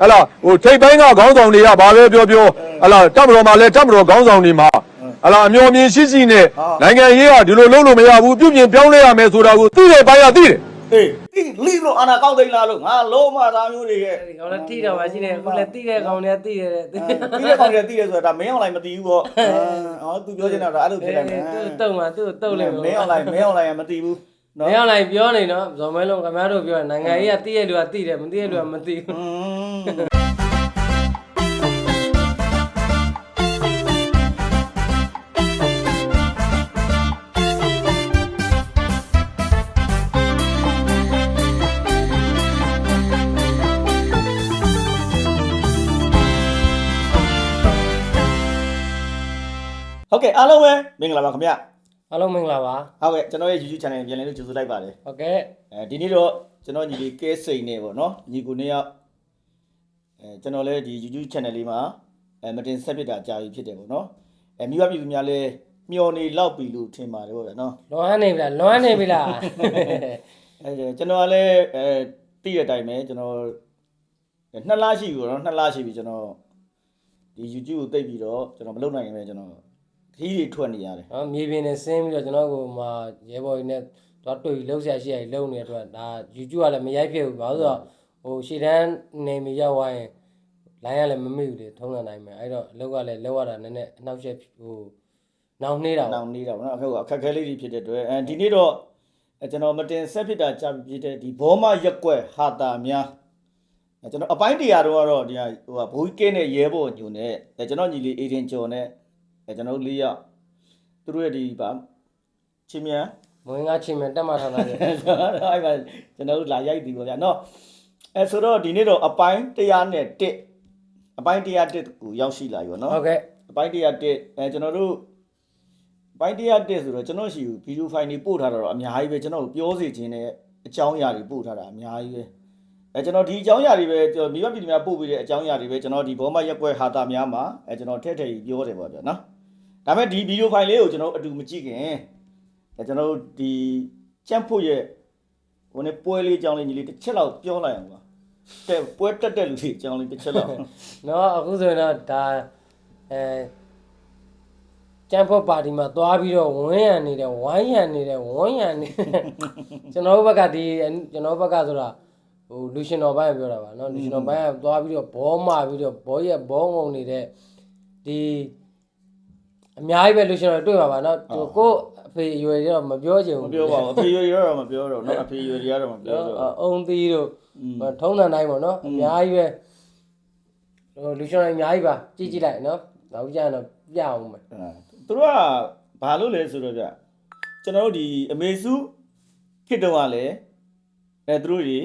ဟလာဟိုထိတ်ပိုင်းကခေါင်းဆောင်တွေကဘာပဲပြောပြောဟလာတပ်မတော်မှာလဲတပ်မတော်ခေါင်းဆောင်တွေမှာဟလာအမျော်မြင်ရှိရှိနဲ့နိုင်ငံရေးကဒီလိုလုပ်လို့မရဘူးပြုပြင်ပြောင်းလဲရမယ်ဆိုတာကိုသိတဲ့ပိုင်းကသိတယ်အေးတိလိလို့အာနာကောက်သိမ်းလာလို့ငါလုံးမသားမျိုးတွေရဲ့ဒီကောင်လည်းတိတော့မှရှိတယ်အခုလည်းတိတဲ့ကောင်လည်းတိတယ်တဲ့တိတဲ့ကောင်တွေတိတယ်ဆိုတာဒါမင်းအွန်လိုင်းမသိဘူးပေါ့အော်သူပြောချင်တာဒါအဲ့လိုဖြစ်လိုက်တယ်သူ့တုံမှသူ့တုံလိမ့်မင်းအွန်လိုင်းမင်းအွန်လိုင်းကမသိဘူး မင်းအောင်လိုက်ပြောနေနော်ဇော်မဲလုံးခင်ဗျားတို့ပြောနိုင်ငံရေးကတိရဲ့လူကတိတယ်မတိရဲ့လူကမတိဘူးอืมဟုတ်ကဲ့အားလုံးပဲမင်္ဂလာပါခင်ဗျ အားလုံးမင်္ဂလာပါဟုတ်ကဲ့ကျွန်တော်ရဲ့ YouTube channel ပြန်လည်လို့ကြိုဆိုလိုက်ပါတယ်ဟုတ်ကဲ့အဲဒီနေ့တော့ကျွန်တော်ညီလေးကဲစိန်နေပေါ့နော်ညီကိုနှစ်ယောက်အဲကျွန်တော်လည်းဒီ YouTube channel လေးမှာအဲမတင်ဆက်ဖြစ်တာကြာပြီဖြစ်တယ်ပေါ့နော်အဲမိဘပြည်သူများလည်းမျော်နေလောက်ပြီလို့ထင်ပါတယ်ပေါ့ဗျာနော်လွမ်းနေပြီလားလွမ်းနေပြီလားအဲကျွန်တော်ကလည်းအဲသိတဲ့အတိုင်းပဲကျွန်တော်နှစ်လရှိပြီပေါ့နော်နှစ်လရှိပြီကျွန်တော်ဒီ YouTube ကိုတိတ်ပြီးတော့ကျွန်တော်မလုပ်နိုင်ရင်ပဲကျွန်တော် ခီးတွေထွက်နေရတယ်နော်မြေပြင်နဲ့ဆင်းပြီးတော့ကျွန်တော်ကိုမှရဲဘော်ကြီးနဲ့တော့တွေ့ပြီးလှုပ်ရှားရှိရည်လှုပ်နေတဲ့အတွက်ဒါ YouTube ကလည်းမရိုက်ဖြစ်ဘူးဘာလို့ဆိုတော့ဟိုရှေ့တန်းနေမရောက်သွားရင်လိုင်းကလည်းမမိဘူးလေထုံးစံတိုင်းပဲအဲ့တော့အလုပ်ကလည်းလောက်ရတာနည်းနည်းအနှောက်အယှက်ဟိုနောင်နှေးတာပေါ့နောင်နေတာပေါ့နော်အခုအခက်အခဲလေးတွေဖြစ်တဲ့အတွက်အဲဒီနေ့တော့အဲကျွန်တော်မတင်ဆက်ဖြစ်တာကြာပြီဖြစ်တဲ့ဒီဘောမရက်ကွက်ဟာတာများအဲကျွန်တော်အပိုင်းတရားတော့ကတော့ဒီဟာဟိုဟာဘိုးကြီးကဲနဲ့ရဲဘော်ညုံနဲ့အဲကျွန်တော်ညီလေးအေဒင်ကျော်နဲ့ အဲကျွန်တော်တို့လေးယောက်သူတို့ရဲ့ဒီဗာချင်းမြန်မဝင်ကချင်းမဲ့တက်မှထားတာလေအဲ့မှာကျွန်တော်တို့လာရိုက်ပြီးပေါ့ဗျာနော်အဲဆိုတော့ဒီနေ့တော့အပိုင်း100နဲ့1အပိုင်း100တက်ကိုရောက်ရှိလာပြီပေါ့နော်ဟုတ်ကဲ့အပိုင်း100တက်အဲကျွန်တော်တို့အပိုင်း100တက်ဆိုတော့ကျွန်တော်ရှိဗီဒီယိုဖိုင်တွေပို့ထားတာတော့အများကြီးပဲကျွန်တော်ပြောစီခြင်းနဲ့အကြောင်းအရာတွေပို့ထားတာအများကြီးပဲအဲကျွန်တော်ဒီအကြောင်းအရာတွေပဲကျွန်တော်မိဘပြည်သူများပို့ပေးတဲ့အကြောင်းအရာတွေပဲကျွန်တော်ဒီဘောမရက်ကွက်ဟာတာများမှာအဲကျွန်တော်ထည့်ထည့်ကြီးပြောတယ်ပေါ့ဗျာနော် ဒါပေမဲ့ဒီဗီဒီယိုဖိုင်လေးကိုကျွန်တော်အတူမကြည့်ခင်အဲကျွန်တော်တို့ဒီချမ်ဖို့ရဲ့ဟိုနေပွဲလေးအကြောင်းလေးညီလေးတစ်ချက်လောက်ပြောလိုက်အောင်ပါတဲ့ပွဲတက်တဲ့လူတွေအကြောင်းလေးတစ်ချက်လောက်နော်အခုဆိုရင်တော့ဒါအဲကျန်ဖို့ပါတီမှာသွားပြီးတော့ဝန်းရံနေတယ်ဝိုင်းရံနေတယ်ဝန်းရံနေတယ်ကျွန်တော်တို့ဘက်ကဒီကျွန်တော်တို့ဘက်ကဆိုတာဟိုလူရှင်တော်ဘက်ကပြောတာပါနော်လူရှင်တော်ဘက်ကသွားပြီးတော့ဘောမပြီးတော့ဘောရက်ဘောငုံနေတဲ့ဒီ အများကြီးပဲလို့ရှင်တော့တွေ့ပါပါနော်ဟိုကို့အဖေအရွယ်တော့မပြောချင်ဘူးမပြောပါဘူးအဖေရွယ်ရောတော့မပြောတော့နော်အဖေရွယ်ရောတော့မပြောတော့အုံသီးတို့ထုံးတန်တိုင်းပေါ့နော်အများကြီးပဲဟိုလူရှင်အများကြီးပါကြည့်ကြည့်လိုက်နော်နောက်ကြတော့ပြအောင်မယ်သူတို့ကဘာလို့လဲဆိုတော့ဗျကျွန်တော်တို့ဒီအမေစုခေတ္တကလည်းအဲသူတို့ကြီး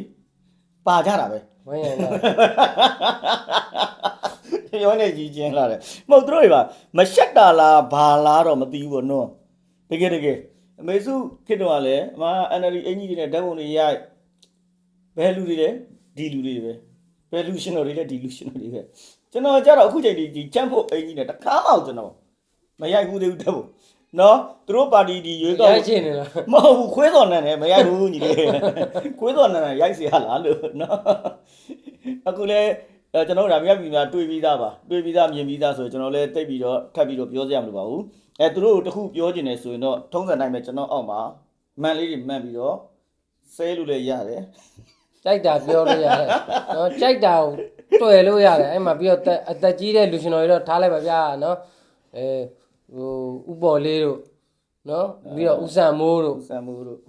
ပါကြတာပဲဝင်ရတော့ ရောနေကြီးချင်းလာတယ်မဟုတ်သူတို့တွေပါမရှက်တာလားဘာလားတော့မသိဘူးပေါ့နော်တကယ်တကယ်အမေစုခေတ္တကလည်းအမ NLD အင်ကြီးတွေနဲ့ဓာတ်ပုံတွေရိုက်ဘယ်လူတွေလဲဒီလူတွေပဲဘယ်လူရှင်တော်တွေလဲဒီလူရှင်တော်တွေပဲကျွန်တော်ကြတော့အခုချိန်ဒီဒီချမ်းဖို့အင်ကြီးနဲ့တခါမှကျွန်တော်မရိုက်ဘူးသေးဘူးဓာတ်ပုံနော်သူတို့ပါတီဒီရွေးကောက် ရိုက်ချင်နေလား မဟုတ်ဘူးခွေးတော်နန်နဲ့မရိုက်ဘူးညီလေးခွေးတော်နန်နဲ့ရိုက်เสียလားလို့နော်အခုလဲ အဲကျွန်တော်တို့ဒါမြတ်ပြည်များတွေ့ပြီးသားပါတွေ့ပြီးသားမြင်ပြီးသားဆိုတော့ကျွန်တော်လည်းတိတ်ပြီးတော့ထပ်ပြီးတော့ပြောစရာမလိုပါဘူးအဲသူတို့တခုပြောကျင်နေဆိုရင်တော့ထုံးစံတိုင်းပဲကျွန်တော်အောက်မှာမှန်လေးတွေမှန်ပြီးတော့ဆဲလို့လည်းရတယ်ကြိုက်တာပြောလို့ရတယ်နော်ကြိုက်တာကိုတွေ့လို့ရတယ်အဲ့မှာပြီးတော့တက်အသက်ကြီးတဲ့လူရှင်တော်တွေတော့ထားလိုက်ပါဗျာနော်အဲဟိုဥပေါ်လေးတို့နော်ပြီးတော့ဥဆန်မိုးတို့စံမှုတို့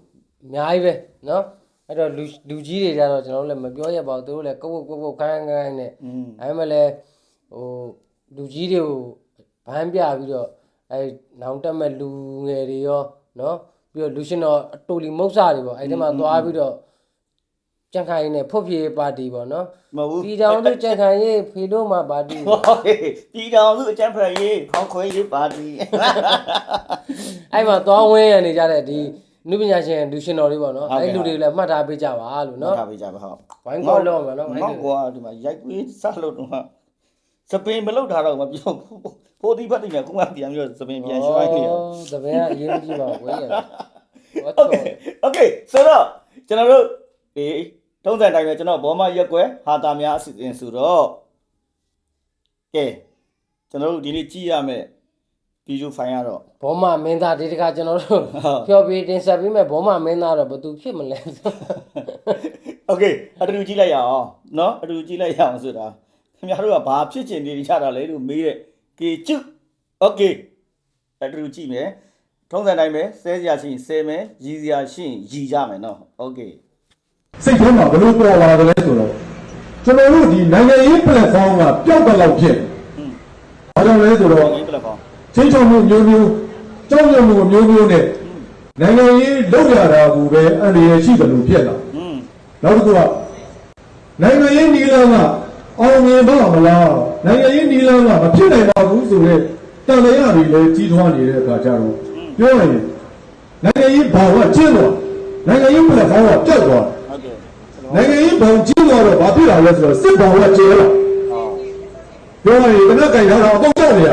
အများကြီးပဲနော် အဲ့တော့လူလူကြီးတွေကြတော့ကျွန်တော်တို့လည်းမပြောရပါဘူးသူတို့လည်းကုတ်ကုတ်ကုတ်ကုတ်ခိုင်းခိုင်းနဲ့อืมဒါပေမဲ့လည်းဟိုလူကြီးတွေကိုဗန်းပြပြီးတော့အဲနောင်တက်မဲ့လူငယ်တွေရောနော်ပြီးတော့လူရှင်တော်အတူလီမုတ်စာတွေပေါ့အဲ့ဒီမှာသွားပြီးတော့ကြံခိုင်နဲ့ဖုတ်ပြေပါတီပေါ့နော်မဟုတ်ဘူးပြည်တော်စုကြံခိုင်ရေးဖေလို့မှာပါတီဟောဟေးပြည်တော်စုအကျန်းဖက်ရေးဖောင်းခွဲရေးပါတီအဲ့မှာသွားဝင်းရနေကြတဲ့ဒီ နုပညာရှင်လူရှင်တော်တွေပေါ့နော်အဲ့လူတွေလည်းမှတ်ထားပေးကြပါလို့ နော် နော် ထားပေးကြပါဟော ဝိုင်းကောလောက်မှာနော်အဲ့ မော ဒီ က်ကွာဒီမှာရိုက်ကွေးစလို့တော့ဟာစပင်မလုတ်ထားတော့မပြောဘူးဖိုဒီဘတ်တင်ကခုမှပြန်ပြီးတော့စပင်ပြန်ရွှိုင်းနေတယ် သဘင်ကအရေးမကြီးပါဘူးဝေးရဟုတ် โอเคโอเคဆိုတော့ကျွန်တော်တို့ဒီ ထုံးစံတိုင်းပဲကျွန်တော်ဘောမရက်ကွယ်ဟာတာများအစီအစဉ်ဆိုတော့ကဲကျွန်တော်တို့ဒီနေ့ကြည့်ရမယ် ဗီဒီယိုဖိုင်ကတော့ ဘောမမင်းသားဒီတခါကျွန်တော်တို့ ဟုတ် ဖြောပြီးတင်ဆက်ပြီးမဲ့ဘောမမင်းသားတော့ဘယ်သူဖြစ်မလဲ โอเคအတူတူကြည့်လိုက်ရအောင်เนาะအတူတူကြည့်လိုက်ရအောင်ဆိုတာခင်ဗျားတို့ကဘာဖြစ်ချင်နေကြတာလဲလို့မေးတဲ့ကေကျုโอเคအတူတူကြည့်မယ်ထုံးစံတိုင်းပဲဆဲစရာရှိရင်ဆဲမယ်ရည်စရာရှိရင်ရည်ကြမယ်เนาะโอเค စိတ်ထဲမှာဘယ်လိုပေါ်လာတယ်လဲဆိုတော့ကျွန်တော်တို့ဒီနိုင်ငံရေး platform ကပျောက်တော့ဖြစ် อืม ဘာကြောင့်လဲဆိုတော့ င ထိချုံမှုမျိုးမျိုးကြောက်ရွံ့မှုမျိုးမျိုးနဲ့နိုင်ငံရေးလုပ်ရတာကိုပဲအန္တရာယ်ရှိတယ်လို့ဖြစ်လာနောက်တစ်ခုကနိုင်ငံရေးနီလာကအောင်မြင်ပါမလားနိုင်ငံရေးနီလာကမဖြစ်နိုင်ပါဘူးဆိုတော့တန်လျာတွေလည်းကြီးထွားနေတဲ့အခါကျတော့ပြောရရင်နိုင်ငံရေးဘာဝကျင်းသွားနိုင်ငံရေးဘက်ကဘာဝပြတ်သွားနိုင်ငံရေးဘုံကျင်းသွားတော့ဘာဖြစ်လာလဲဆိုတော့စစ်ဘဝကျဲလာပြောရရင်ကနက်ကင်ထားတာအပေါက်ကျနေရ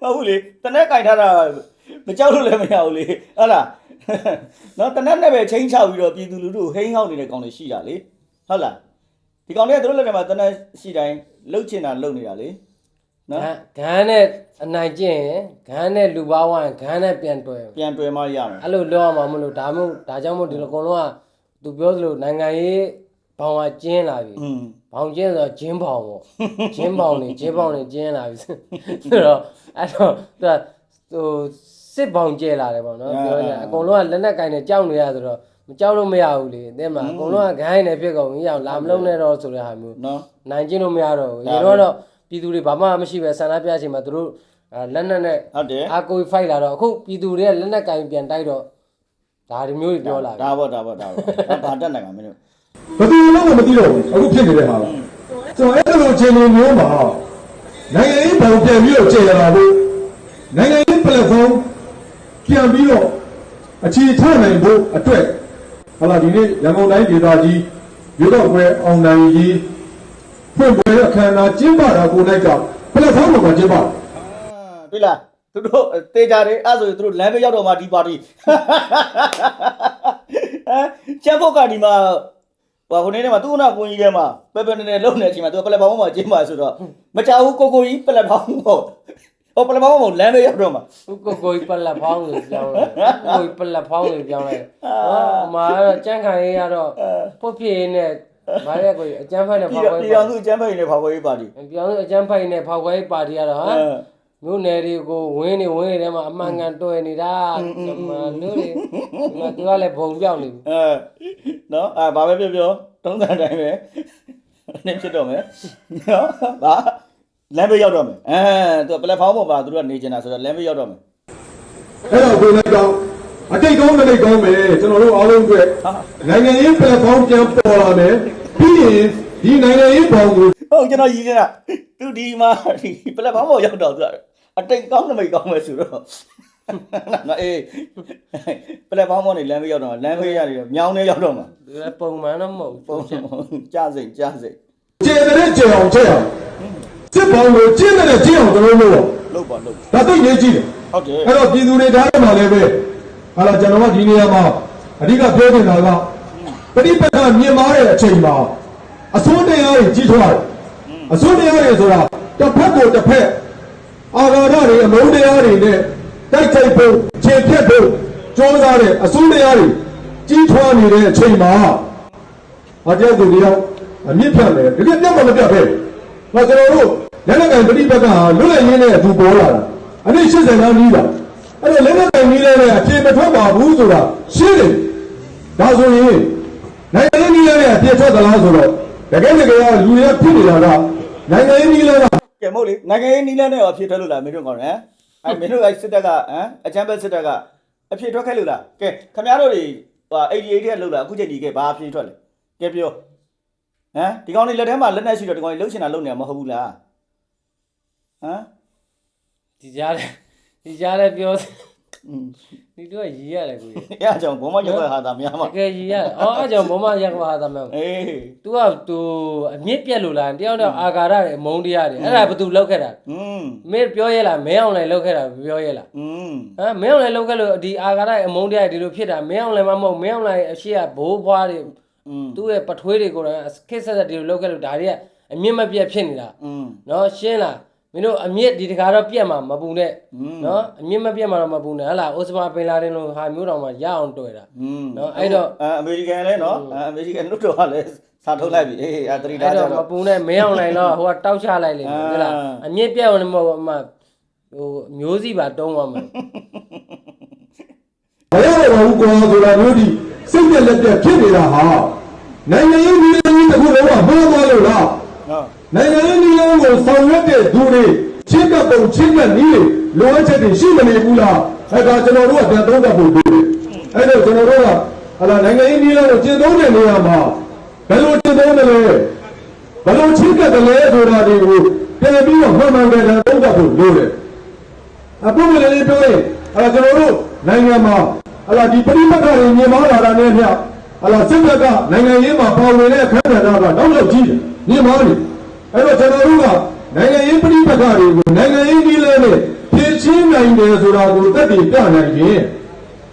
ဟုတ်ဘူးလေတနက်ကင်ထားတာမကြောက်လို့လည်းမရဘူးလေဟုတ်လားနော်တနက်နဲ့ပဲချင်းချောက်ပြီးတော့ပြည်သူလူထုဟိန်းဟောက်နေတဲ့ကောင်တွေရှိတာလေဟုတ်လားဒီကောင်တွေကသူတို့လက်ထဲမှာတနက်ရှိတိုင်းလှုပ်ချင်တာလှုပ်နေတာလေနော်ဂန်းနဲ့အနိုင်ကျင့်ရင်ဂန်းနဲ့လူပါဝရင်ဂန်းနဲ့ပြန်တွယ်ပြန်တွယ်မှရမယ်အဲ့လိုလောက်အောင်မလို့ဒါမှမဟုတ်ဒါကြောင့်မို့ဒီလိုအကုန်လုံးကသူပြောသလိုနိုင်ငံရေးဘောင်ကကျင်းလာပြီอืม ဘောင်ကျင်းဆိုတော့ဂျင်းဘောင်ပေါ့ဂျင်းဘောင်နေဂျင်းဘောင်နေကျင်းလာပြီဆိုတော့အဲ့တော့သူကဟိုစစ်ဘောင်ကျဲလာတယ်ပေါ့နော်ပြောနေတာအကုန်လုံးကလက်နက်ကင်နဲ့ကြောက်နေရဆိုတော့မကြောက်လို့မရဘူးလေအသင်းမှာအကုန်လုံးကဂိုင်းနဲ့ဖြစ်ကုန်ကြီးအောင်လာမလုံးနဲ့တော့ဆိုတဲ့ဟာမျိုးနော်နိုင်ကျင့်လို့မရတော့ဘူးဒါရေပဲတော့တော့ပြည်သူတွေဘာမှမရှိပဲဆန္ဒပြချိန်မှာသူတို့အာလက်နက်နဲ့ဟုတ်တယ်အာကိုဖိုက်လာတော့အခုပြည်သူတွေကလက်နက်ကင်ပြန်တိုက်တော့ဒါဒီမျိုးတွေပြောလာပြီဒါပေါ့ဒါပေါ့ဒါပေါ့ဘာတက်နိုင်မှာမင်းတို့ ဘယ်သူမှမသိတော့ဘူးအခုဖြစ်နေတဲ့ဟာဆိုတော့အဲ့လိုအခြေအနေမျိုးမှာနိုင်ငံရေးဘောင်ပြန်ပြီးတော့ကျဲလာဖို့နိုင်ငံရေး platform ပြန်ပြီးတော့အခြေချနိုင်ဖို့အတွက်ဟလာဒီနေ့ရန်ကုန်တိုင်းဒေသကြီးရွေးကောက်ပွဲအောင်နိုင်ရေးဖွင့်ပွဲအခမ်းအနားကျင်းပတာကိုနိုင်က platform ပေါ်မှာကျင်းပအာတွေ့လားသူတို့တေချာတယ်အဲ့ဆိုရင်သူတို့လမ်းဘေးရောက်တော့မှဒီပါတီဟမ်ချက်ဖို့ကဒီမှာ ဟိုခုနေထဲမှာသူ့နာကွန်ကြီးထဲမှာပက်ပက်နေနေလုံနေတဲ့အချိန်မှာသူကပလက်ဖောင်းမှာကျင်းပါဆိုတော့မကြောက်ဘူးကိုကိုကြီးပလက်ဖောင်းပေါ့ဟိုပလက်ဖောင်းမှာလမ်းဘေးရောက်တော့မှသူကိုကိုကြီးပလက်ဖောင်းလို့ပြောင်းလိုက်ကိုကိုကြီးပလက်ဖောင်းလို့ပြောင်းလိုက်ဟောမှာတော့ကြန့်ခိုင်ရေးကတော့ပုတ်ဖြစ်ရင်းနဲ့ဗါရက်ကိုကြီးအကျန်းဖိုက်နဲ့ပြည်ဖောက်တော်ခွဲပြည်တော်စုကျမ်းပိန်နေဖောက်ခွဲရေးပါတီပြောင်းအကျန်းဖိုက်နဲ့ဖောက်ခွဲပါတီကတော့ဟာအဲ မြို့နယ်တွေကိုဝင်းနေဝင်းနေထဲမှာအမှန်ကန်တွေ့နေတာအမှန်လို့လေဒီမှာသူကလည်းဘုံပြောင်းနေပြီအဲနော်အဲဘာပဲပြောပြောတုံးစံတိုင်းပဲနေဖြစ်တော့မယ်နော်ဘာလမ်းဘေးရောက်တော့မယ်အဲသူကပလက်ဖောင်းပေါ်မှာသူတို့ကနေကျင်တာဆိုတော့လမ်းဘေးရောက်တော့မယ်အဲ့တော့ကိုနိုင်ကောင်အတိတ်ကောင်းတဲ့ကောင်းပဲကျွန်တော်တို့အားလုံးအတွက်နိုင်ငံရေး platform ပြန်ပေါ်လာမယ်ပြီးရင်ဒီနိုင်ငံရေးဘောင်ကိုဟုတ်ကျွန်တော်ရည်နေတာသူဒီမှာဒီပလက်ဖောင်းပေါ်ရောက်တော့သူက အတိတ်ကောင်းနမိတ်ကောင်းမယ်ဆိုတော့နော်အေးပလက်ဖောင်းပေါ်နေလမ်းဘေးရောက်တော့လမ်းဘေးရတယ်မြောင်းနေရောက်တော့မှာသူကပုံမှန်တော့မဟုတ်ဘူးပုံကြားစိတ်ကြားစိတ်ကျေတဲ့ကျေအောင်ကျေအောင်စစ်ဘောင်ကိုကျင်းတဲ့ကျင်းအောင်ကျွန်တော်တို့လို့လုတ်ပါလုတ်ဒါသိရေးကြည့်တယ်ဟုတ်တယ်အဲ့တော့ပြည်သူတွေဓာတ်ထဲမှာလည်းပဲဟာလာကျွန်တော်ကဒီနေရာမှာအဓိကပြောနေတာကပဋိပက္ခမြင်မာတဲ့အချိန်မှာအစိုးတရားတွေကြီးထွားတယ်အစိုးတရားတွေဆိုတာတစ်ဖက်ကိုတစ်ဖက် အာဃာတတွေအမုန်းတရားတွေနဲ့တိုက်ခိုက်ဖို့ခြေဖြတ်ဖို့ကြိုးစားတဲ့အစိုးတရားတွေကြီးထွားနေတဲ့အချိန်မှာအတယောက်ကိုတယောက်အမြင့်ဖြတ်တယ်တကယ်ပြတ်မမပြတ်ပဲ။ဒါကျွန်တော်တို့လက်နက်ကင်ပဋိပက္ခဟာလွတ်လပ်ရင်းနဲ့အတူပေါ်လာတာ။အနည်း80ခန်းကြီးတာ။အဲ့တော့လက်နက်ကင်ကြီးလည်းအပြေမထွက်ပါဘူးဆိုတာရှင်းတယ်။ဒါဆိုရင်နိုင်ငံရေးကြီးလည်းအပြေထွက်သလားဆိုတော့တကယ်တကယ်ကလူတွေဖြစ်နေတာကနိုင်ငံရေးကြီးလည်းက ကဲမဟုတ်လေနိုင်ငံရေးနီးလန်းနဲ့အဖြစ်ထွက်လို့လားမင်းတို့ကောင်းတယ်အဲမင်းတို့အဲစစ်တပ်ကဟမ်အချမ်းဘက်စစ်တပ်ကအဖြစ်ထွက်ခဲ့လို့လားကဲခင်ဗျားတို့တွေဟာ88တဲ့လို့လားအခုချိန်ဒီကဲဘာအဖြစ်ထွက်လဲကဲပြောဟမ်ဒီကောင်လေးလက်ထဲမှာလက်နဲ့ရှိတော့ဒီကောင်လေးလှုပ်ရှင်တာလှုပ်နေတာမဟုတ်ဘူးလားဟမ်ဒီကြားတဲ့ဒီကြားတဲ့ပြော ဒီတော့ရီရတယ်ကိုကြီး အဲ့အကြောင်းဘုံမရောက်တဲ့ဟာသာများမှာ တကယ်ရီရတယ်အော်အဲ့ကြောင့်ဘုံမရက်ကပါသားမယ် အေး तू က तू အမြင့်ပြက်လို့လားတယောက်တော့အာဃာရတွေအမုန်းတရားတွေအဲ့ဒါဘယ်သူလောက်ခဲ့တာ อืม မင်းပြောရဲလားမင်းအောင်လည်းလောက်ခဲ့တာပြောရဲလား อืม ဟမ်မင်းအောင်လည်းလောက်ခဲ့လို့ဒီအာဃာရရဲ့အမုန်းတရားတွေဒီလိုဖြစ်တာမင်းအောင်လည်းမမဟုတ်မင်းအောင်လည်းအရှိကဘိုးဘွားတွေ อืม သူ့ရဲ့ပထွေးတွေကိုတော့ခစ်ဆက်ဆက်ဒီလိုလောက်ခဲ့လို့ဒါတွေကအမြင့်မပြတ်ဖြစ်နေတာ อืม နော်ရှင်းလား မင်းတို့အမြင့်ဒီတကားတော့ပြက်မှာမပူနဲ့နော်အမြင့်မပြက်မှာတော့မပူနဲ့ဟလာအိုစမာပင်လာတင်လိုဟာမျိုးတော်မှာရအောင်တွေ့တာနော်အဲ့တော့အမေရိကန်လည်းနော်အမေရိကန်နှုတ်တော်ကလည်းစာထုတ်လိုက်ပြီအေးအသတိထားကြတော့မပူနဲ့မင်းအောင်နိုင်တော့ဟိုကတောက်ချလိုက်လေဟလာအမြင့်ပြက်ဝင်မဟုတ်မှဟိုမျိုးစီပါတုံးသွားမှာဘယ်လိုလဲကောဆိုတာမျိုးဒီစိတ်နဲ့လက်ပြဖြစ်နေတာဟာနိုင်ငံရေးလူမျိုးတစ်ခုလုံးကဟိုးသွားလို့လား နော်နိုင်ငံရေးနည်းလမ်းကိုဆောင်ရွက်တဲ့သူတွေချင်းကပုံချင်းကနီးတွေလိုအပ်ချက်တွေရှိမနေဘူးလားအဲ့ဒါကျွန်တော်တို့ကပြန်သုံးသပ်ဖို့လိုတယ်အဲ့တော့ကျွန်တော်တို့ကဟလာနိုင်ငံရေးနည်းလမ်းကိုကျင့်သုံးတဲ့နေရာမှာဘယ်လိုကျင့်သုံးတယ်လဲဘယ်လိုချင်းကတယ်လဲဆိုတာတွေကိုပြန်ပြီးတော့မှန်မှန်ကန်ကန်သုံးသပ်ဖို့လိုတယ်အခုမလေးလေးပြောရင်အဲ့ဒါကျွန်တော်တို့နိုင်ငံမှာအဲ့ဒါဒီပရိပတ်ခတွေမြင်မာလာတာနဲ့မျှအဲ့ဒါစစ်တပ်ကနိုင်ငံရေးမှာပါဝင်တဲ့အခမ်းအနားကနောက်လောက်ကြီးတယ်မြင်မာနေ အဲ့တော့ကျွန်တော်တို့ကနိုင်ငံရေးပရိပတ်ခတွေကိုနိုင်ငံရေးဒီလဲနဲ့ဖြည့်ချင်းနိုင်တယ်ဆိုတာကိုသက်တည်ပြနိုင်ရင်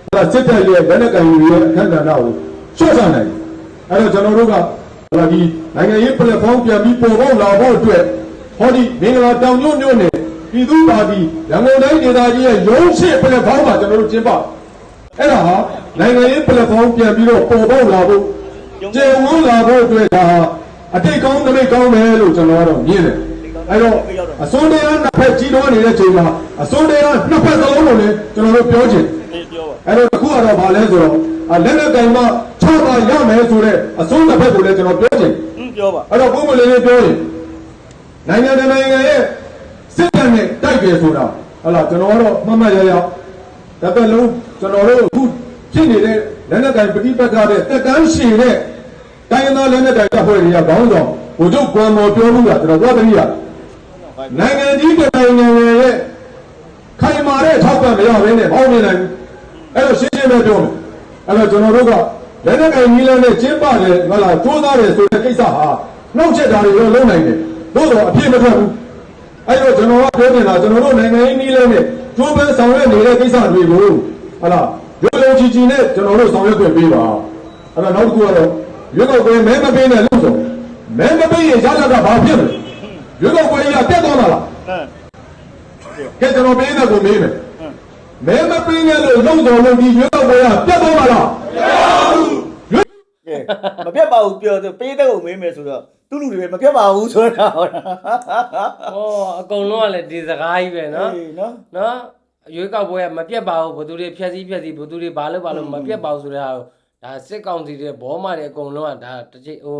အဲ့ဒါစစ်တပ်ရဲ့ဗနက်ကံကြီးရဲ့အခမ်းအနားကိုချော့ချနိုင်တယ်အဲ့တော့ကျွန်တော်တို့ကအဲ့ဒါဒီနိုင်ငံရေး platform ပြန်ပြီးပေါ်ပေါက်လာဖို့အတွက်ဟောဒီမင်္ဂလာတောင်ညွန့်ညွန့်နဲ့ပြည်သူ့ပါတီရန်ကုန်တိုင်းဒေသကြီးရဲ့ရုံးရှိပလက်ဖောင်းမှာကျွန်တော်တို့ကျင်းပအဲ့ဒါဟာနိုင်ငံရေးပလက်ဖောင်းပြန်ပြီးတော့ပေါ်ပေါက်လာဖို့ကျေဝန်းလာဖို့အတွက်ဒါဟာ အတိတ်ကောင်းတစ်မိတ်ကောင်းမယ်လို့ကျွန်တော်ကတော့မြင်တယ်အဲ့တော့အစွန်းတရားနှစ်ဖက်ကြီးတော်နေတဲ့ချိန်မှာအစွန်းတရားနှစ်ဖက်စလုံးကိုလည်းကျွန်တော်တို့ပြောချင်အေးပြောပါအဲ့တော့တစ်ခုကတော့ဗာလဲဆိုတော့အလက်နဲ့ကင်မှချပါရမယ်ဆိုတဲ့အစွန်းတစ်ဖက်ကိုလည်းကျွန်တော်ပြောချင်อืมပြောပါအဲ့တော့ဘုံမလေးလေးပြောရင်နိုင်ငံတကာနိုင်ငံရဲ့စစ်တပ်နဲ့တိုက်တယ်ဆိုတာဟလာကျွန်တော်ကတော့မှတ်မှတ်ရရတစ်သက်လုံးကျွန်တော်တို့အခုဖြစ်နေတဲ့လက်နက်ကိုင်ပဋိပက္ခတဲ့တက်တန်းရှင်တဲ့ တိုင်းရင်းသားလက်နက်ကိုင်တပ်ဖွဲ့တွေကခေါင်းဆောင်ဘုချုပ်ကွန်မော်ပြောမှုကကျွန်တော်သွားတတိယနိုင်ငံကြီးတစ်နိုင်ငံရဲ့ခိုင်မာတဲ့ထောက်ပံ့မရဘဲနဲ့ဘောင်းနေနိုင်ဘူးအဲ့တော့ရှင်းရှင်းပဲပြောမယ်အဲ့တော့ကျွန်တော်တို့ကလက်နက်ကိုင်ကြီးလန်းနဲ့ကျင်းပတယ်ဟလာကြိုးစားတယ်ဆိုတဲ့ကိစ္စဟာနှောက်ချက်တာတွေတော့လုပ်နိုင်တယ်သို့တော့အပြည့်မထွက်ဘူးအဲ့တော့ကျွန်တော်ကပြောနေတာကျွန်တော်တို့နိုင်ငံရေးနည်းလမ်းနဲ့ကျိုးပန်းဆောင်ရွက်နေတဲ့ကိစ္စတွေကိုဟလာရုပ်လုံးချီချီနဲ့ကျွန်တော်တို့ဆောင်ရွက်ခွင့်ပေးပါအဲ့တော့နောက်တစ်ခုကတော့ ရွေးကောက်ပွဲမဲမပေးနဲ့လို့ဆိုမဲမပေးရင်ရတာကဘာဖြစ်လဲရွေးကောက်ပွဲကြီးကတက်သွားတာလားဟမ်ကဲကျွန်တော်ပေးတဲ့ကိုမေးမယ်မဲမပေးနဲ့လို့လုံးတော်လုံးဒီရွေးကောက်ပွဲကတက်သွားမှာလားကဲမပြတ်ပါဘူးပြောသူပေးတဲ့ကိုမေးမယ်ဆိုတော့သူ့လူတွေပဲမပြတ်ပါဘူးဆိုတာဟုတ်လားဟောအကုန်လုံးကလည်းဒီစကားကြီးပဲနော်အေးနော်နော်အရွေးကောက်ပွဲကမပြတ်ပါဘူးဘသူတွေဖြက်စီးဖြက်စီးဘသူတွေဘာလို့ဘာလို့မပြတ်ပါဘူးဆိုတဲ့ဟာကို ဒါစစ်ကောင်စီတွေဘောမတွေအကုန်လုံးကဒါတစ်ချိန်ဟို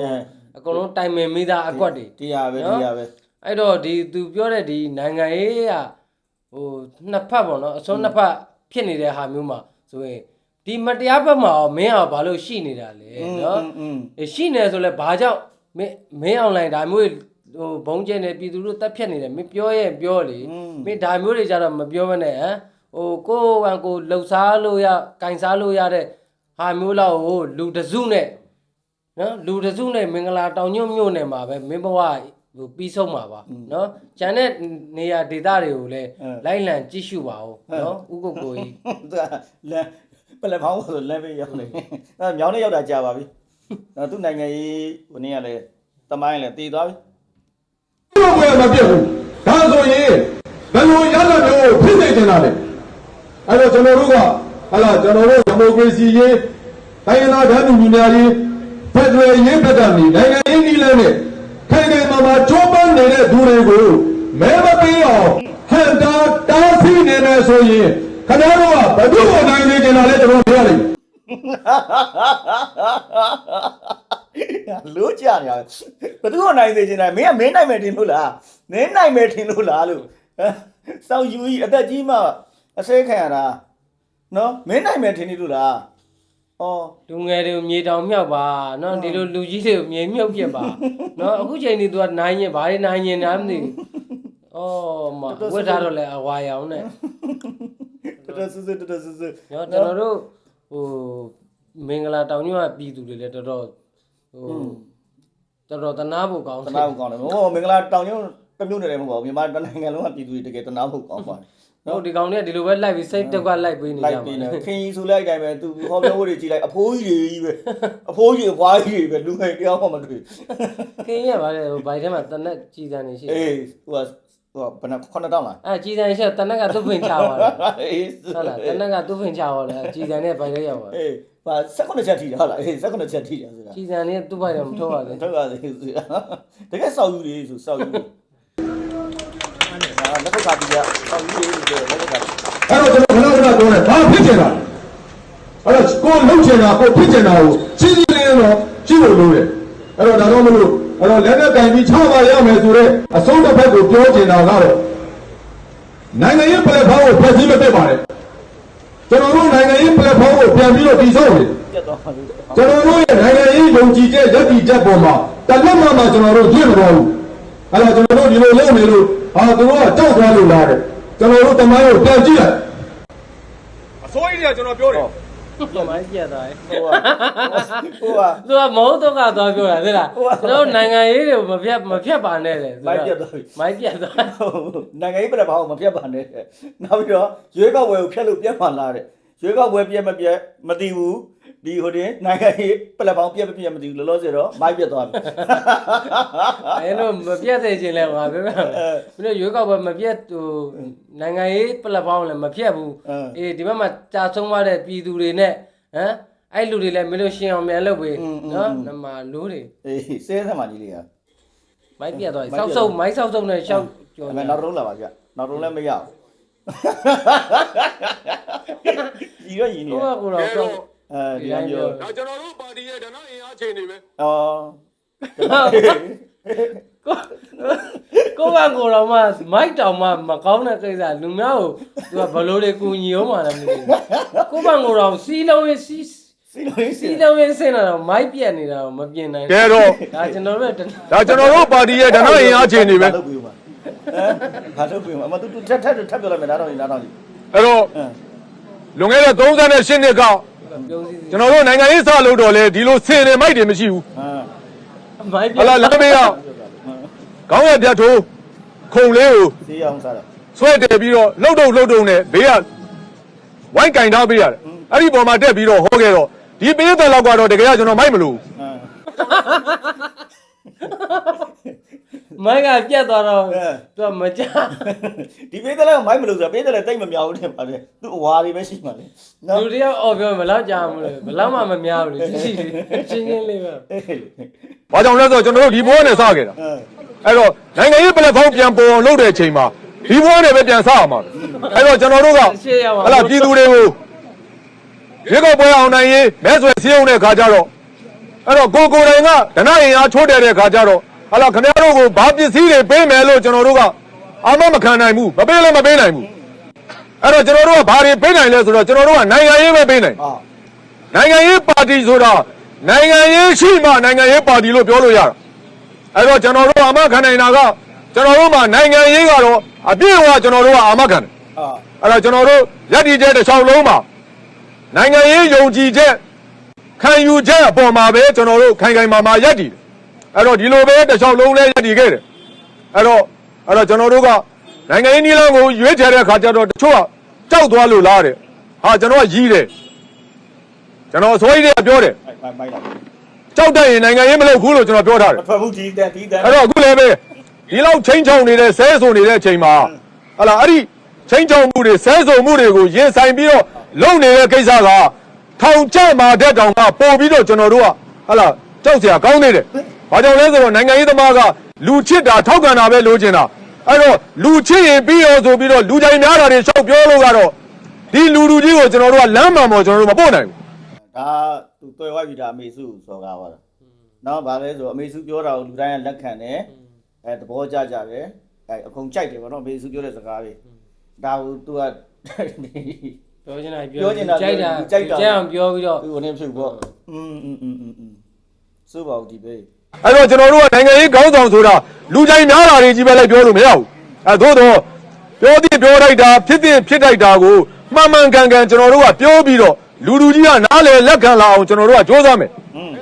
အကုန်လုံးတိုင်ပင်မိသားအကွက်တွေတရားပဲတရားပဲအဲ့တော့ဒီသူပြောတဲ့ဒီနိုင်ငံရေးကဟိုနှစ်ဖက်ပေါ့နော်အစွန်းနှစ်ဖက်ဖြစ်နေတဲ့ဟာမျိုးမှာဆိုရင်ဒီမတရားဘက်မှာရောမင်းအောင်ဘာလို့ရှိနေတာလဲနော်อืมအေးရှိနေဆိုလဲဘာကြောင့်မင်းမင်းအွန်လိုင်းဒါမျိုးဟိုဘုံကျဲနေပြည်သူတို့တက်ဖြတ်နေတယ်မင်းပြောရဲ့ပြောလေမင်းဒါမျိုးတွေကြတော့မပြောမနဲ့ဟမ်ဟိုကိုယ်ကကိုလှုပ်ရှားလို့ရကင်စားလို့ရတဲ့ ဟာမျိုးလောက်ဟိုလူတစုနဲ့နော်လူတစုနဲ့မင်္ဂလာတောင်ညွန့်မြို့နယ်မှာပဲမင်းဘဝဟိုပြီးဆုံးမှာပါနော်ကျန်တဲ့နေရာဒေသတွေကိုလည်းလိုက်လံကြည့်ရှုပါဦးနော်ဥက္ကုကိုကြီးသူကလမ်းပလက်ဖောင်းဆိုလမ်းပဲရောက်နေအဲမြောင်းနဲ့ရောက်တာကြာပါပြီအဲသူ့နိုင်ငံရေးဟိုနေ့ကလည်းတမိုင်းလည်းတည်သွားပြီရွေးကောက်ပွဲမပြတ်ဘူးဒါဆိုရင်ဘယ်လိုရလဒ်မျိုးဖြစ်နေကြတာလဲအဲ့တော့ကျွန်တော်တို့က ဟလာကျွန်တော်တို့ဒီမိုကရေစီရေးတိုင်းရင်းသားဓာတ်တူညီများရေးဖက်ဒရယ်ရေးဖက်ကနေနိုင်ငံရေးနည်းလမ်းနဲ့ခိုင်ခိုင်မာမာကြိုးပမ်းနေတဲ့သူတွေကိုမဲမပေးအောင်ဟန်တာတားဆီးနေမယ်ဆိုရင်ခင်ဗျားတို့ကဘယ်သူ့ကိုနိုင်နေကြတာလဲကျွန်တော်ပြောရလိမ့်မယ်လို့ကြနေရတယ်ဘယ်သူကနိုင်သေးချင်တယ်မင်းကမင်းနိုင်မယ်ထင်လို့လားမင်းနိုင်မယ်ထင်လို့လားလို့ဟမ်စောက်ယူကြီးအသက်ကြီးမှအစဲခံရတာ နော်မင်းနိုင်မယ်ထင်နေလို့လားဩလူငယ်တွေကိုမြေတောင်မြောက်ပါနော်ဒီလိုလူကြီးတွေကိုမြေမြုပ်ဖြစ်ပါနော်အခုချိန်นี้ तू ကနိုင်ရင်ဘာတွေနိုင်ရင်နားမသိဘူးအော်မဝတ်ထားတော့လဲအဝါရောင်နဲ့တော်ဆူဆူတော်တော်ဆူဆူနော်ကျွန်တော်တို့ဟိုမင်္ဂလာတောင်ညွန့်ကပြည်သူတွေလည်းတော်တော်ဟိုတော်တော်တနာဖို့ကောင်းတနာဖို့ကောင်းတယ်ဟောမင်္ဂလာတောင်ကျုံတစ်မျိုးနဲ့လည်းမဟုတ်ပါဘူးမြန်မာတနိုင်ငံလုံးကပြည်သူတွေတကယ်တနာဖို့ကောင်းပါတယ် ဟုတ်ဒီကောင်တွေကဒီလိုပဲလိုက်ပြီးစိတ်တက်ကလိုက်ပေးနေလိုက်ကြပြီးမှာနေခင်ကြီးဆိုလိုက်တိုင်းပဲသူဟောပြောဖို့တွေကြည်လိုက်အဖိုးကြီးတွေကြီးပဲအဖိုးကြီးအဖွားကြီးတွေပဲလူငယ်တယောက်မှမတွေ့ခင်းရပါလေဟိုဘိုက်ထဲမှာတနက်ကြည်စံနေရှိတယ်အေးဟိုကဟိုကဘယ်နှခုနှစ်တောင်းလားအဲကြည်စံရှိတနက်ကသူ့ဖင်ချသွားတယ်အေးဟုတ်လားတနက်ကသူ့ဖင်ချသွားတယ်ကြည်စံနဲ့ဘိုက်ထဲရောက်သွားတယ်အေးဟာ16ချက်ထိတာဟုတ်လားအေး16ချက်ထိတာဆိုတာကြည်စံနဲ့သူ့ဘိုက်ထဲမထုတ်ရတယ်ထုတ်ရသေးဆိုတာတကယ်စောက်ယူတွေဆိုစောက်ယူတွေအာ လက်ဖက်ကပြီးရစောက်ယူတွေဆိုလက်ဖက်ကအဲ့တော့ကျွန်တော်ခဏခဏပြောတယ်ဘာဖြစ်ချင်တာအဲ့တော့ကိုယ်လှုပ်ချင်တာကိုယ်ဖြစ်ချင်တာကိုချင်းချင်းလေးတော့ကြည့်လို့လို့ရတယ်အဲ့တော့ဒါတော့မလို့အဲ့တော့လက်နဲ့ကင်ပြီးချပါရမယ်ဆိုတော့အဆုံးတစ်ဖက်ကိုပြောချင်တာကတော့နိုင်ငံရေးပလက်ဖောင်းကိုဖျက်ဆီးမဖြစ်ပါနဲ့ကျွန်တော်တို့နိုင်ငံရေးပလက်ဖောင်းကိုပြန်ပြီးတော့တည်ဆောက်တယ်ပြတ်သွားလို့ကျွန်တော်တို့ရဲ့နိုင်ငံရေးယုံကြည်ချက်လက်တည်ချက်ပေါ်မှာတလက်မှမှကျွန်တော်တို့ကြည့်မတော်ဘူးအဲ့တော့ကျွန်တော်တို့ဒီလိုလုပ်နေလို့ ဟာသူတို့ကကြောက်သွားလို့လားတဲ့ကျွန်တော်တို့တမိုင်းကိုပြန်ကြည့်လိုက်အစိုးရတွေကကျွန်တော်ပြောတယ်ပြန်မိုင်းပြတ်သွားတယ်ဟိုကဟိုကသူကမဟုတ်တော့ကသွားပြောတာသိလားဟုတ်ပါကျွန်တော်နိုင်ငံရေးတွေမဖြတ်မဖြတ်ပါနဲ့လေမိုက်ပြတ်သွားပြီမိုင်းပြတ်သွားနိုင်ငံရေးပြတဲ့ဘာမှမပြတ်ပါနဲ့နောက်ပြီးတော့ရွေးကောက်ပွဲကိုဖျက်လို့ပြတ်မှလာတဲ့ရွေးကောက်ပွဲပြတ်မပြတ်မသိဘူး ဒီဟိုတင်နိုင်ငံရေးပလက်ဖောင်းပြက်မပြက်မသိဘူးလောလောဆယ်တော့မိုက်ပြက်သွားပြီအဲ့လိုမပြက်သေးခြင်းလဲပါပြောပြမင်းတို့ရွေးကောက်ပွဲမပြက်ဟိုနိုင်ငံရေးပလက်ဖောင်းလည်းမပြက်ဘူးအေးဒီဘက်မှာကြာဆုံးသွားတဲ့ပြည်သူတွေနဲ့ဟမ်အဲ့လူတွေလည်းမင်းတို့ရှင်းအောင်မြန်လုပ်ပေးနော်နမလိုးတွေအေးစဲဆံမကြီးလေးကမိုက်ပြက်သွားပြီစောက်စုပ်မိုက်စောက်စုပ်နဲ့ရှောက်ကျော်နောက်တော့လာပါဗျနောက်တော့လည်းမရဘူးဒီရောရင်းနေဟိုကတော့ အဲဆောတော့က်အဲဒီကပြောဒါကျွန်တော်တို့ပါတီရဲ့ဒဏ္ဍအင်အားချိန်တွေပဲအော်ကိုကကိုတော့မှမိုက်တောင်မှမကောင်းတဲ့ကိစ္စလူများကိုသူကဘလို့တွေကူညီအောင်မှလည်းမသိဘူးကိုကကိုတော့စီးလုံးရေးစီးစီလို့ရင်းစီစီးလုံးရေးဆင်းလာတော့မိုက်ပြက်နေတာတော့မပြင်းနိုင်ကဲတော့ဒါကျွန်တော်တို့ကတဒါကျွန်တော်တို့ပါတီရဲ့ဒဏ္ဍအင်အားချိန်တွေပဲလုပ်ပြီးပါဘာလုပ်ပြီးပါအမတူထက်ထက်ထပ်ပြောလိုက်မယ်နားတော့နားတော့ကြီးအဲ့တော့အင်းလွန်ခဲ့တဲ့38နှစ်ကပြုံးစီ ကျွန်တော်တို့နိုင်ငံရေးစလို့တော့လေဒီလိုစင်နေမိုက်တွေမရှိဘူးဟမ်မိုက်ပြဟလာလမ်းမေးကခေါင်းရပြတ်ထိုးခုံလေးကိုစီးအောင်စားတယ်ဆွဲတယ်ပြီးတော့လှုပ်တော့လှုပ်တော့နဲ့ဘေးကဝိုင်းကင်ထားပေးရတယ်အဲ့ဒီပေါ်မှာတက်ပြီးတော့ဟောခဲ့တော့ဒီပေးတဲ့လောက်ကတော့တကယ်ကကျွန်တော်မိုက်မလို့ဟ မ်မိုက်ကပြက်သွားတော့အဲသူကမကြဒီပေးတယ်လည်းမိုက်မလို့ဆိုတာပေးတယ်လည်းတိတ်မမြောက်ဘူးထင်ပါတယ်သူ့အဝါတွေပဲရှိမှလေနော်လူတယောက်အော်ပြောဘယ်လောက်ကြာမလို့ဘယ်လောက်မှမများဘူးလေရှိရှိချင်းချင်းလေးပဲအေးလေ။ဘာကြောင့်လဲဆိုတော့ကျွန်တော်တို့ဒီဘွားနဲ့စခဲ့တာအင်း။အဲ့တော့နိုင်ငံရေးပလက်ဖောင်းပြန်ပေါ်အောင်လုပ်တဲ့အချိန်မှာဒီဘွားနဲ့ပဲပြန်စရမှာပဲ။အဲ့တော့ကျွန်တော်တို့ကရှေ့ရပါဟလာပြည်သူတွေကိုရေကောက်ပွဲအောင်နိုင်ရေးမဲဆွယ်စည်းရုံးတဲ့ခါကျတော့အဲ့တော့ကိုကိုယ်တိုင်ကဒနာရင်အားချိုးတယ်တဲ့ခါကျတော့ ဟလာခင်ဗျားတို့ကိုဘာပစ္စည်းတွေပေးမယ်လို့ကျွန်တော်တို့ကအာမမခံနိုင်ဘူးမပေးလည်းမပေးနိုင်ဘူးအဲ့တော့ကျွန်တော်တို့ကဘာတွေပေးနိုင်လဲဆိုတော့ကျွန်တော်တို့ကနိုင်ငံရေးပဲပေးနိုင်အာနိုင်ငံရေးပါတီဆိုတာနိုင်ငံရေးရှိမှနိုင်ငံရေးပါတီလို့ပြောလို့ရတာအဲ့တော့ကျွန်တော်တို့အာမခံနိုင်တာကကျွန်တော်တို့မှာနိုင်ငံရေးကတော့အပြည့်အဝကျွန်တော်တို့ကအာမခံတယ်အာအဲ့တော့ကျွန်တော်တို့ရည်တည်ချက်တစ်ချောင်းလုံးမှာနိုင်ငံရေးယုံကြည်ချက်ခံယူချက်အပေါ်မှာပဲကျွန်တော်တို့ခိုင်ခိုင်မာမာရည်တည်တယ် အဲ့တော့ဒီလိုပဲတစ်ချောင်းလုံးလဲရည်တည်ခဲ့တယ်အဲ့တော့အဲ့တော့ကျွန်တော်တို့ကနိုင်ငံရေးနည်းလမ်းကိုရွေးချယ်တဲ့အခါကျတော့တချို့ကကြောက်သွားလို့လားတဲ့ဟာကျွန်တော်ကရီးတယ်ကျွန်တော်အစိုးရကပြောတယ်မိုက်မိုက်လာကြောက်တတ်ရင်နိုင်ငံရေးမလုပ်ဘူးလို့ကျွန်တော်ပြောထားတယ်မထွက်ဘူးဒီတန်ဒီတန်အဲ့တော့အခုလည်းပဲဒီလောက်ချင်းချောင်နေတဲ့ဆဲဆိုနေတဲ့အချိန်မှာဟလာအဲ့ဒီချင်းချောင်မှုတွေဆဲဆိုမှုတွေကိုရင်ဆိုင်ပြီးတော့လုပ်နေတဲ့ကိစ္စကထောင်ကျမှာတဲ့တောင်ကပို့ပြီးတော့ကျွန်တော်တို့ကဟလာကြောက်စရာကောင်းနေတယ်။ ဘာကြောင့်လဲဆိုတော့နိုင်ငံရေးသမားကလူချစ်တာထောက်ခံတာပဲလိုချင်တာအဲ့တော့လူချစ်ရင်ပြီးရောဆိုပြီးတော့လူကြိုင်များတာတွေရှောက်ပြောလို့ကတော့ဒီလူလူကြီးကိုကျွန်တော်တို့ကလမ်းမှန်ပေါ်ကျွန်တော်တို့မပို့နိုင်ဘူး ဒါသူတွေ့ဝိုက်ပြီးဒါအမေစုစော်ကားသွားတာနော်ဗာလဲဆိုအမေစုပြောတာကိုလူတိုင်းကလက်ခံတယ်အဲသဘောကျကြတယ်အဲအကုန်ကြိုက်တယ်ဗောနော်အမေစုပြောတဲ့စကားတွေဒါကို तू က ပြောချင်တာ ပြောချင်တာ ကြိုက်တာ ကြိုက်တာ ကြိုက်အောင်ပြောပြီးတော့ သူကနေဖြစ်ပေါ့อืมอืมอืมอืมစိုးပါဦးဒီပဲ အဲ့တော့ကျွန်တော်တို့ကနိုင်ငံရေးခေါင်းဆောင်ဆိုတာလူကြိုင်များတာတွေကြီးပဲလိုက်ပြောလို့မရဘူးအဲသို့တော့ပြောသည်ပြောလိုက်တာဖြစ်သည်ဖြစ်လိုက်တာကိုမှန်မှန်ကန်ကန်ကျွန်တော်တို့ကပြောပြီးတော့လူလူကြီးကနားလေလက်ခံလာအောင်ကျွန်တော်တို့ကစ조사မယ်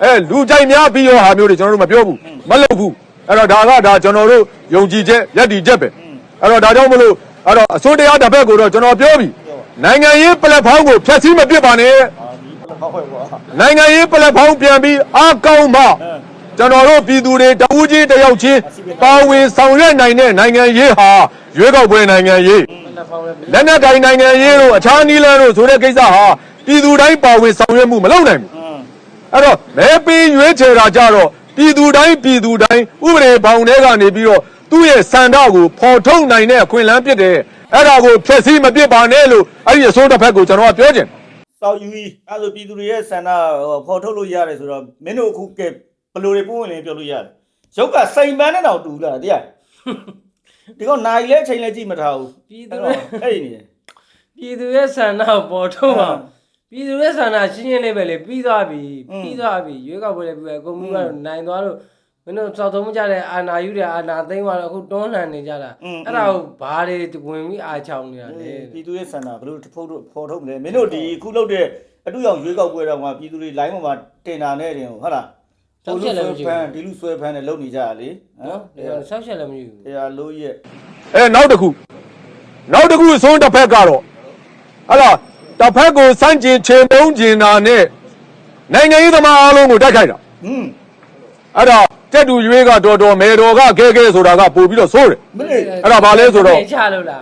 အဲလူကြိုက်များပြီးရောဟာမျိုးတွေကျွန်တော်တို့မပြောဘူးမလုပ်ဘူးအဲ့တော့ဒါကဒါကျွန်တော်တို့ယုံကြည်ချက်ယက်တီချက်ပဲအဲ့တော့ဒါကြောင့်မလို့အဲ့တော့အစိုးတရားတစ်ဘက်ကိုတော့ကျွန်တော်ပြောပြီနိုင်ငံရေးပလက်ဖောင်းကိုဖျက်ဆီးမပစ်ပါနဲ့အာဒီဘယ်လောက်ခွဲကွာနိုင်ငံရေးပလက်ဖောင်းပြန်ပြီးအားကောင်းမှ ကျွန်တော်တို့ပြည်သူတွေတဦးချင်းတစ်ယောက်ချင်းပါဝင်ဆောင်ရွက်နိုင်တဲ့နိုင်ငံရေးဟာရွေးကောက်ပွဲနိုင်ငံရေးလက်ဖောင်းလည်းလက်နက်ကိုင်နိုင်ငံရေးတို့အခြားနည်းလမ်းတို့ဆိုတဲ့ကိစ္စဟာပြည်သူတိုင်းပါဝင်ဆောင်ရွက်မှုမလုပ်နိုင်ဘူးอืมအဲ့တော့မဲပေးရွေးချယ်တာကြတော့ပြည်သူတိုင်းပြည်သူတိုင်းဥပဒေဘောင်ထဲကနေပြီးတော့သူ့ရဲ့စံတကိုဖော်ထုတ်နိုင်တဲ့အခွင့်အလမ်းဖြစ်တယ်အဲ့ဒါကိုဖျက်ဆီးမပစ်ပါနဲ့လို့အဲ့ဒီအစိုးရတစ်ဖက်ကိုကျွန်တော်ကပြောချင်တယ်စောက်ယူကြီးအဲ့ဒါဆိုပြည်သူတွေရဲ့ဆန္ဒဟိုဖော်ထုတ်လို့ရတယ်ဆိုတော့မင်းတို့အခုကဲ ဘလိုတွေပို့ဝင်လဲပြောလို့ရတယ်ရုပ်ကစိန်ပန်းနဲ့တောင်တူလာတရားဒီကောင်နိုင်လဲချိန်လဲကြည့်မထားဘူးပြည်သူရဲ့အဲ့ဒီနေတယ်ပြည်သူရဲ့ဆန္ဒပေါ်ထုတ်မှာပြည်သူရဲ့ဆန္ဒရှင်းရှင်းလေးပဲလေပြီးသွားပြီပြီးသွားပြီရွေးကောက်ပွဲလည်းပြီးပဲအကုန်လုံးကတော့နိုင်သွားလို့မင်းတို့စောက်သုံးကြတဲ့အာနာယူတဲ့အာနာသိမ်းသွားတော့အခုတွန်းလှန်နေကြတာအဲ့ဒါကိုဘာတွေဝင်ပြီးအာချောင်နေတာလဲပြည်သူရဲ့ဆန္ဒဘလို့တဖုတ်ဖို့ထုတ်မလဲမင်းတို့ဒီအခုလုပ်တဲ့အတူရောက်ရွေးကောက်ပွဲတော့မှာပြည်သူတွေ line ပေါ်မှာတင်တာနဲ့တင်ဟုတ်လား ဖန်ဒီလူဆွဲဖန်နဲ့လုပ်နေကြတာလေနော်ဒီကဆောက်ချက်လည်းမယူဘူးတရားလို့ရဲ့အဲနောက်တစ်ခုနောက်တစ်ခုအဆုံးတစ်ဖက်ကတော့ဟလာတစ်ဖက်ကိုစန့်ကျင်ချေမုန်းကျင်တာနဲ့နိုင်ငံရေးသမားအားလုံးကိုတိုက်ခိုက်တာဟွန်းအဲ့ဒါတက်တူရွေးကတော်တော်မဲတော်ကခဲခဲဆိုတာကပို့ပြီးတော့ဆိုးတယ်မလေးအဲ့ဒါဘာလဲဆိုတော့မင်းချလို့လား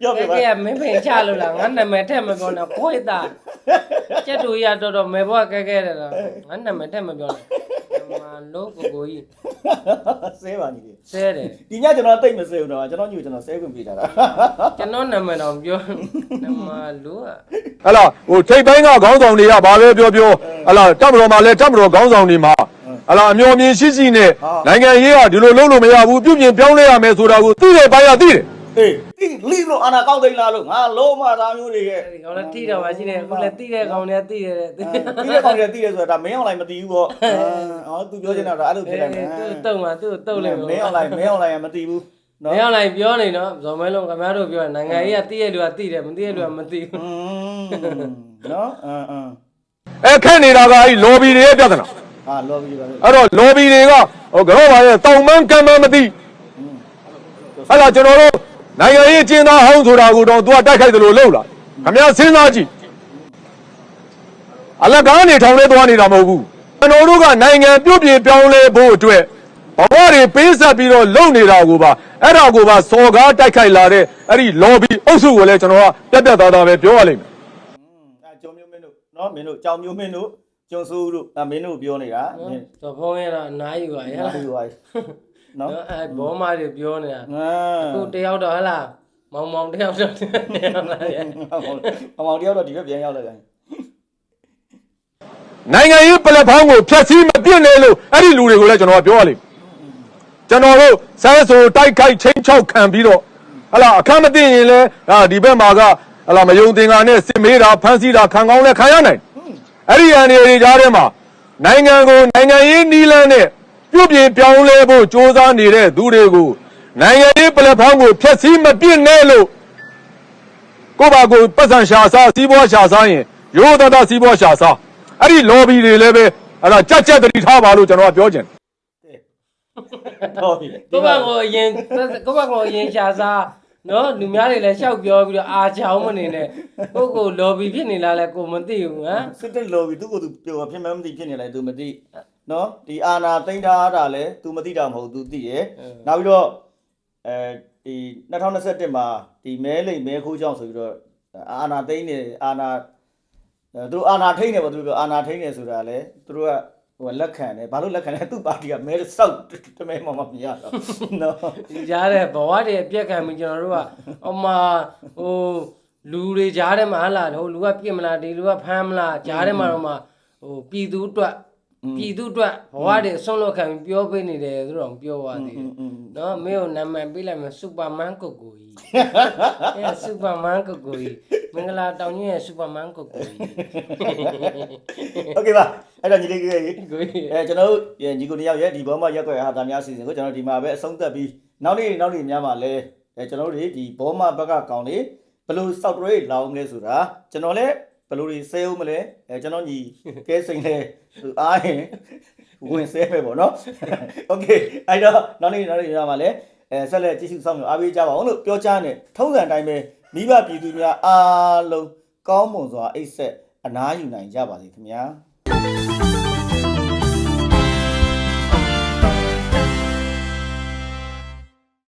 ပြောပြပါကဲမင်းဖင်ချလို့လားငါနာမည်ထက်မပြောနဲ့ခွေးတာကျက်တူရတော်တော်မဲဘွားကဲကဲတယ်လားငါနာမည်ထက်မပြောနဲ့မလို့ကိုကိုကြီးဆဲပါနေတယ်ဆဲတယ်ဒီညကျွန်တော်တိတ်မဆဲဘူးတော့ကျွန်တော်ညို့ကျွန်တော်ဆဲခွင့်ပေးထားတာကျွန်တော်နာမည်တော့ပြောနမလို့อ่ะဟလာဟိုထိတ်ပိုင်းကခေါင်းဆောင်တွေကဘာပဲပြောပြောဟလာတက်မတော်မှာလဲတက်မတော်ခေါင်းဆောင်တွေမှာဟလာအမျော်မြင်ရှိရှိနဲ့နိုင်ငံရေးကဒီလိုလုပ်လို့မရဘူးပြုပြင်ပြောင်းလဲရမယ်ဆိုတာကိုသိတဲ့ဘိုင်းကသိတယ် အေးဒီလိလို့အာနာကောက်သိန်းလာလို့ငါလုံးမသားမျိုးတွေရဲ့ဒီကောင်လည်းတိတော့ပါရှိနေအခုလည်းတိတဲ့ကောင်လည်းတိတယ်တဲ့တီးတဲ့ကောင်တွေတီးတယ်ဆိုတာဒါမင်းအောင်လိုက်မတီးဘူးပေါ့အော်သူပြောချင်တာဒါအဲ့လိုဖြစ်လိုက်မယ်သူ့တုံမှာသူ့တုံလည်းမင်းအောင်လိုက်မင်းအောင်လိုက်မတီးဘူးမနော်င်းအောင်လိုက်ပြောနေနော်ဇော်မဲလုံးခင်ဗျားတို့ပြောနိုင်ငံရေးကတိရဲ့လူကတိတယ်မတိရဲ့လူကမတိဘူးอืมနော်အင်းအင်းအဲခက်နေတာကအဲ့ lobby တွေရဲ့ပြဿနာဟာလော်ဘီပါလေအဲ့တော့ lobby တွေကဟိုကတော့ပါရဲ့တောင်မန်းကမ်းမန်းမသိအဲ့ဒါကျွန်တော်တို့ နိုင်ငံရေးအကျဉ်းသားဟောင်းဆိုတာကိုတော့သူကတိုက်ခိုက်တယ်လို့လုပ်လာခမရစဉ်းစားကြည့်အလကားနေထောင်လဲသွားနေတာမဟုတ်ဘူးကျွန်တော်တို့ကနိုင်ငံပြုတ်ပြေပြောင်းလဲဖို့အတွက်ဘဝတွေပေးဆက်ပြီးတော့လုပ်နေတာကိုပါအဲ့ဒါကိုပါစော်ကားတိုက်ခိုက်လာတဲ့အဲ့ဒီ lobby အုပ်စုကိုလည်းကျွန်တော်ကပြတ်ပြတ်သားသားပဲပြောရလိမ့်မယ်အဲကျုံမျိုးမင်းတို့နော်မင်းတို့ကြောင်မျိုးမင်းတို့ကျုံစိုးတို့အဲမင်းတို့ပြောနေတာမင်းဇော်ဖုံးရတော့အနားယူပါရဲ့ဟာဒီဝိုင်းနော် နော်အဲဘောမာတွေပြောနေတာငါအခုတယောက်တော့ဟလာမောင်မောင်တယောက်တော့တယောက်လာရဲ့အမောင်တယောက်တော့ဒီဘက်ပြန်ရောက်လာတယ်နိုင်ငံရေးပလက်ဖောင်းကိုဖျက်ဆီးမပြစ်နဲ့လို့အဲ့ဒီလူတွေကိုလည်းကျွန်တော်ကပြောရလိမ့်မယ်ကျွန်တော်တို့ဆဲဆိုတိုက်ခိုက်ချင်းချောက်ခံပြီးတော့ဟလာအခမ်းမသိရင်လည်းအာဒီဘက်မှာကဟလာမယုံသင်္ကာနဲ့စစ်မေးတာဖမ်းဆီးတာခံကောင်းလဲခံရနိုင်အဲ့ဒီအန်ဒီကြားထဲမှာနိုင်ငံကိုနိုင်ငံရေးနီးလန်းနဲ့ ပြုတ်ပြင်ပြောင်းလဲဖို့စ조사နေတဲ့သူတွေကိုနိုင်ငံရေးပလက်ဖောင်းကိုဖျက်ဆီးမပြစ်နဲ့လို့ကိုယ့်ဘာကိုပတ်စံရှာစားစီးပွားရှာစားရင်ရိုးသားသားစီးပွားရှာစားအဲ့ဒီ lobby တွေလည်းပဲအဲ့ဒါကြက်ကြက်တတိထားပါလို့ကျွန်တော်ကပြောချင်တယ်တော့ပြီကိုဘကိုအရင်ကိုဘကိုအရင်ရှာစားနော်လူများတွေလည်းရှောက်ပြောပြီးတော့အာချောင်းမနေနဲ့ကိုကိုလော်ဘီဖြစ်နေလားလဲကိုမသိဘူးဟမ်စစ်တက်လို့ပြီသူ့ကိုသူပြောဖြစ်မှန်းမသိဖြစ်နေလဲသူမသိ နော်ဒီအာနာသိမ့်ထားတာလဲ तू မသိတာမဟုတ် तू သိရယ်နောက်ပြီးတော့အဲဒီ2021မှာဒီမဲလိမ်မဲခိုးကြောင်းဆိုပြီးတော့အာနာသိမ့်နေအာနာသူတို့အာနာထိန်နေပေါ့သူတို့အာနာထိန်နေဆိုတာလဲသူတို့ကဟိုလက်ခံတယ်ဘာလို့လက်ခံလဲသူ့ပါတီကမဲစောက်တမဲမှမမရတော့နော်ဒီကြားတဲ့ဘဝတွေအပြက်ခံပြီးကျွန်တော်တို့ကအမဟိုလူတွေကြားထဲမှာဟလာဟိုလူကပြစ်မလားဒီလူကဖမ်းမလားကြားထဲမှာတော့မှဟိုပြည်သူအတွက် ပြည်သူအတွက်ဘဝတွေအဆုံးလောက်ခံပြီးပြောပေးနေတယ်သူတို့တော့ပြောသွားသေးတယ်နော်မင်းကိုနာမည်ပေးလိုက်မယ်စူပါမန်ကိုကိုကြီးအဲစူပါမန်ကိုကိုကြီးမင်္ဂလာတောင်ကြီးရဲ့စူပါမန်ကိုကိုကြီး โอเคပါအဲ့တော့ညီလေးကြီးကြီး ကိုကြီး အဲကျွန်တော်တို့ညီကိုတယောက်ရဲ့ဒီဘောမရက်ွက်ဟာသားများစီစဉ်ကိုကျွန်တော်ဒီမှာပဲအဆုံးသက်ပြီးနောက်နေ့နောက်နေ့များမှာလဲအဲကျွန်တော်တို့ဒီဘောမဘက်ကကောင်းလေး ဘယ်လိုစောက်တရေးလောင်းလဲဆိုတာကျွန်တော်လည်း ဘယ်လိုတွေဆဲအောင်မလဲအဲကျွန်တော်ညီကဲစိန်လဲသူအားရင်ဝင်ဆဲပဲပေါ့နော်โอเคအဲ့တော့နောက်နေ့နောက်နေ့ရမှာလဲအဲဆက်လက်ကြည့်ရှုဆောင်အားပေးကြပါအောင်လို့ပြောချနေထုံးစံအတိုင်းပဲမိဘပြည်သူများအားလုံးကောင်းမွန်စွာအိတ်ဆက်အနားယူနိုင်ကြပါစေခင်ဗျာ